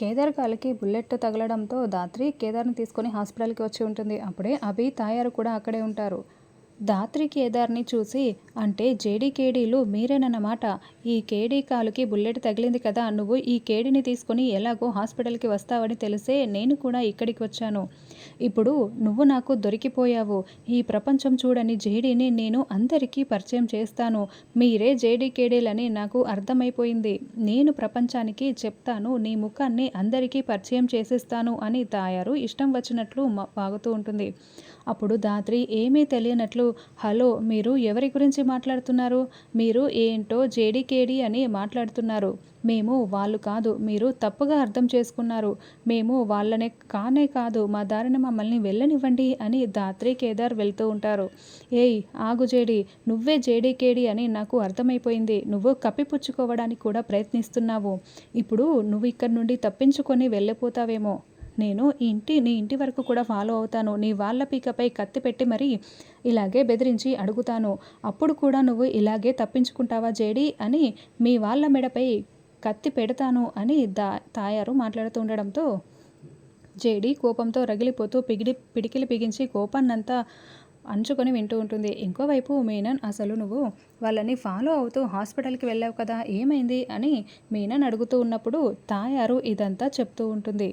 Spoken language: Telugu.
కేదార్ కాలికి బుల్లెట్ తగలడంతో ధాత్రి కేదార్ని తీసుకొని హాస్పిటల్కి వచ్చి ఉంటుంది. అప్పుడే అభి తాయారు కూడా అక్కడే ఉంటారు. దాత్రి కేదార్ని చూసి అంటే జేడీ కేడీలు మీరేనన్నమాట. ఈ కేడీ కాలుకి బుల్లెట్ తగిలింది కదా నువ్వు ఈ కేడీని తీసుకొని ఎలాగో హాస్పిటల్కి వస్తావని తెలిసే నేను కూడా ఇక్కడికి వచ్చాను. ఇప్పుడు నువ్వు నాకు దొరికిపోయావు. ఈ ప్రపంచం చూడని జేడీని నేను అందరికీ పరిచయం చేస్తాను. మీరే జేడీ కేడీలని నాకు అర్థమైపోయింది. నేను ప్రపంచానికి చెప్తాను నీ ముఖాన్ని అందరికీ పరిచయం చేసేస్తాను అని తాయారు ఇష్టం వచ్చినట్లు బాగుతూ ఉంటుంది. అప్పుడు దాత్రి ఏమీ తెలియనట్లు హలో మీరు ఎవరి గురించి మాట్లాడుతున్నారు? మీరు ఏంటో జేడీకేడీ అని మాట్లాడుతున్నారు. మేము వాళ్ళు కాదు మీరు తప్పుగా అర్థం చేసుకున్నారు. మేము వాళ్ళనే కానే కాదు మా దారిన మమ్మల్ని వెళ్ళనివ్వండి అని దాత్రి కేదార్ వెళ్తూ ఉంటారు. ఏయ్ ఆగు జేడి నువ్వే జేడీకేడి అని నాకు అర్థమైపోయింది. నువ్వు కప్పిపుచ్చుకోవడానికి కూడా ప్రయత్నిస్తున్నావు. ఇప్పుడు నువ్వు ఇక్కడి నుండి తప్పించుకొని వెళ్ళిపోతావేమో. నేను ఇంటి నీ ఇంటి వరకు కూడా ఫాలో అవుతాను. నీ వాళ్ళ పీకపై కత్తి పెట్టి మరీ ఇలాగే బెదిరించి అడుగుతాను. అప్పుడు కూడా నువ్వు ఇలాగే తప్పించుకుంటావా జేడి? అని మీ వాళ్ళ మెడపై కత్తి పెడతాను అని దా తాయారు మాట్లాడుతూ ఉండడంతో జేడి కోపంతో రగిలిపోతూ పిగిడి పిడికిలి బిగించి కోపాన్నంతా అంచుకొని వింటూ ఉంటుంది. ఇంకోవైపు మీనన్ అసలు నువ్వు వాళ్ళని ఫాలో అవుతూ హాస్పిటల్కి వెళ్ళావు కదా ఏమైంది? అని మీనన్ అడుగుతూ ఉన్నప్పుడు తాయారు ఇదంతా చెప్తూ ఉంటుంది.